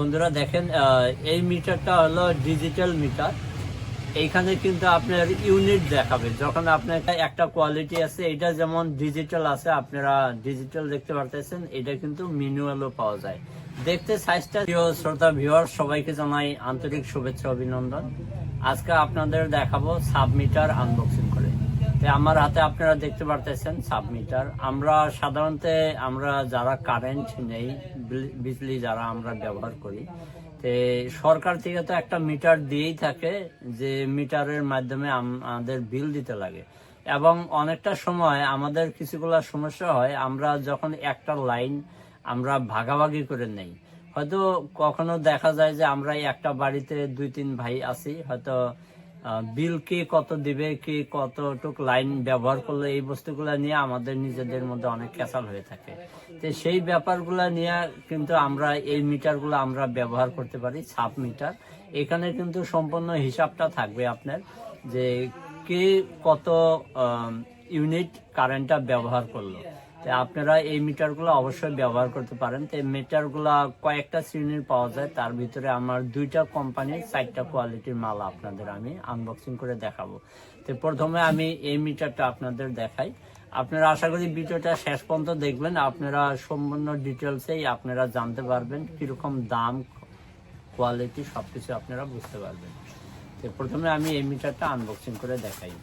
বন্ধুরা দেখেন এই মিটারটা হলো ডিজিটাল মিটার। এইখানে কিন্তু আপনার ইউনিট দেখাবে। যখন আপনার একটা কোয়ালিটি আছে, এটা যেমন ডিজিটাল আছে, আপনারা ডিজিটাল দেখতে পারতেছেন, এটা কিন্তু ম্যানুয়ালও পাওয়া যায়। দেখতে সাইজটা প্রিয় শ্রোতা ভিউয়ার সবাইকে জানাই আন্তরিক শুভেচ্ছা, অভিনন্দন। আজকে আপনাদের দেখাবো সাবমিটার আনবক্সিং করে। আমার হাতে আপনারা দেখতে পারতেছেন সাব মিটার আমরা সাধারণত আমরা যারা কারেন্ট নেই বিজলি যারা আমরা ব্যবহার করি, তে সরকার থেকে তো একটা মিটার দিয়েই থাকে যে মিটারের মাধ্যমে আমাদের বিল দিতে লাগে। এবং অনেকটা সময় আমাদের কিছুগুলা সমস্যা হয়, আমরা যখন একটা লাইন আমরা ভাগাভাগি করে নেই। হয়তো কখনো দেখা যায় যে আমরা একটা বাড়িতে দুই তিন ভাই আছি, হয়তো বিল কে কত দিবে, কে কতটুক লাইন ব্যবহার করলে, এই বস্তুগুলা নিয়ে আমাদের নিজেদের মধ্যে অনেক ক্যাসাল হয়ে থাকে। তো সেই ব্যাপারগুলো নিয়ে কিন্তু আমরা এই মিটারগুলো আমরা ব্যবহার করতে পারি সাব মিটার। এখানে কিন্তু সম্পূর্ণ হিসাবটা থাকবে আপনার যে কে কত ইউনিট কারেন্টটা ব্যবহার করল। তো আপনারা এই মিটারগুলো অবশ্যই ব্যবহার করতে পারেন। তো এই মিটারগুলো কয়েকটা শ্রেণির পাওয়া যায়। তার ভিতরে আমার দুইটা কোম্পানির চারটা কোয়ালিটির মাল আপনাদের আমি আনবক্সিং করে দেখাবো। তো প্রথমে আমি এই মিটারটা আপনাদের দেখাই। আপনারা আশা করি ভিডিওটা শেষ পর্যন্ত দেখবেন। আপনারা সম্পূর্ণ ডিটেলসেই আপনারা জানতে পারবেন কীরকম দাম, কোয়ালিটি সব কিছু আপনারা বুঝতে পারবেন। তো প্রথমে আমি এই মিটারটা আনবক্সিং করে দেখাই।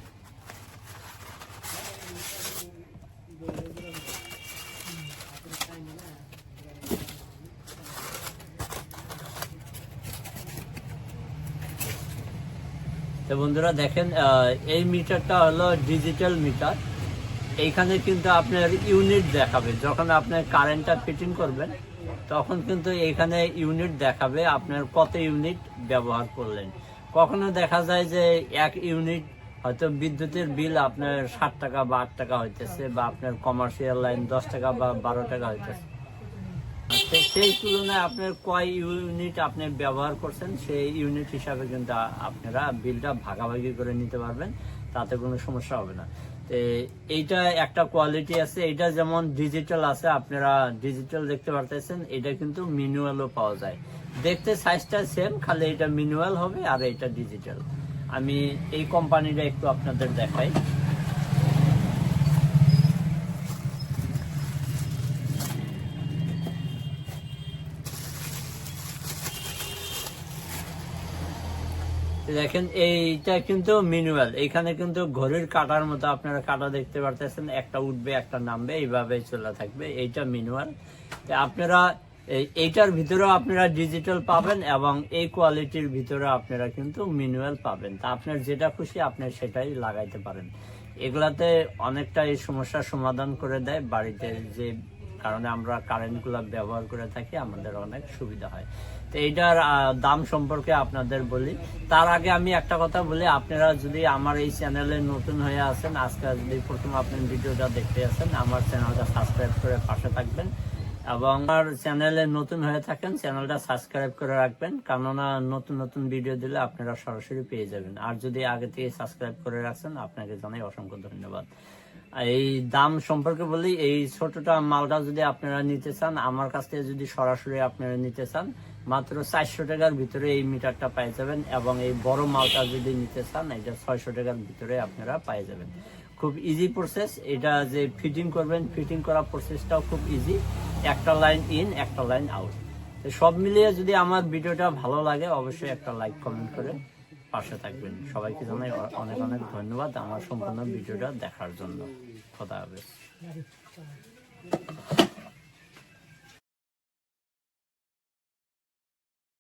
তো বন্ধুরা দেখেন এই মিটারটা হলো ডিজিটাল মিটার। এইখানে কিন্তু আপনার ইউনিট দেখাবে। যখন আপনার কারেন্টটা ফিটিং করবেন, তখন কিন্তু এইখানে ইউনিট দেখাবে আপনার কত ইউনিট ব্যবহার করলেন। কখনো দেখা যায় যে এক ইউনিট হয়তো বিদ্যুতের বিল আপনার ষাট টাকা বা আট টাকা হইতেছে বা আপনার কমার্শিয়াল লাইন দশ টাকা বা বারো টাকা হইতেছে। সেই তুলনায় আপনার কয় ইউনিট আপনি ব্যবহার করছেন, সেই ইউনিট হিসাবে কিন্তু আপনারা বিলটা ভাগাভাগি করে নিতে পারবেন, তাতে কোনো সমস্যা হবে না। তো এইটা একটা কোয়ালিটি আছে এটা যেমন ডিজিটাল আছে, আপনারা ডিজিটাল দেখতে পারতেছেন, এটা কিন্তু মিনুয়ালও পাওয়া যায়। দেখতে সাইজটা সেম খালি এটা মিনুয়াল হবে আর এটা ডিজিটাল আমি এই কোম্পানিটা একটু আপনাদের দেখাই। দেখেন, এইটা কিন্তু মিনুয়াল এখানে কিন্তু ঘড়ির কাটার মতো আপনারা কাটা দেখতে পারতেছেন। একটা উঠবে, একটা নামবে, এইভাবে চলে থাকবে। এইটা মিনুয়াল আপনারা, এই- এইটার ভিতরেও আপনারা ডিজিটাল পাবেন এবং এই কোয়ালিটির ভিতরে আপনারা কিন্তু মিনুয়াল পাবেন। তা আপনার যেটা খুশি, আপনি সেটাই লাগাইতে পারেন। এগুলাতে অনেকটা এই সমস্যার সমাধান করে দেয় বাড়িতে যে কারণে আমরা কারেন্টগুলো ব্যবহার করে থাকি, আমাদের অনেক সুবিধা হয়। তো এইটার দাম সম্পর্কে আপনাদের বলি। তার আগে আমি একটা কথা বলি, আপনারা যদি আমার এই চ্যানেলে নতুন হয়ে আছেন, আজকে যদি প্রথম আপনি ভিডিওটা দেখতে আসেন, আমার চ্যানেলটা সাবস্ক্রাইব করে পাশে থাকবেন। এবং আমার চ্যানেলে নতুন হয়ে থাকেন, চ্যানেলটা সাবস্ক্রাইব করে রাখবেন। কেননা নতুন নতুন ভিডিও দিলে আপনারা সরাসরি পেয়ে যাবেন। আর যদি আগে থেকে সাবস্ক্রাইব করে রাখছেন, আপনাকে জানাই অসংখ্য ধন্যবাদ। এই দাম সম্পর্কে বলি, এই ছোটটা মালটা যদি আপনারা নিতে চান, আমার কাছ থেকে যদি সরাসরি আপনারা নিতে চান, মাত্র চারশো টাকার ভিতরে এই মিটারটা পেয়ে যাবেন এবং এই বড় মালটা যদি নিতে চান, এটা ছয়শো টাকার ভিতরে আপনারা পেয়ে যাবেন। খুব ইজি প্রসেস এটা যে ফিটিং করবেন ফিটিং করা প্রসেসটাও খুব ইজি একটা লাইন ইন একটা লাইন আউট সব মিলিয়ে যদি আমার ভিডিওটা ভালো লাগে, অবশ্যই একটা লাইক কমেন্ট করে পাশে থাকবেন। সবাইকে জানাই অনেক অনেক ধন্যবাদ আমার সম্পূর্ণ ভিডিওটা দেখার জন্য। কথা হবে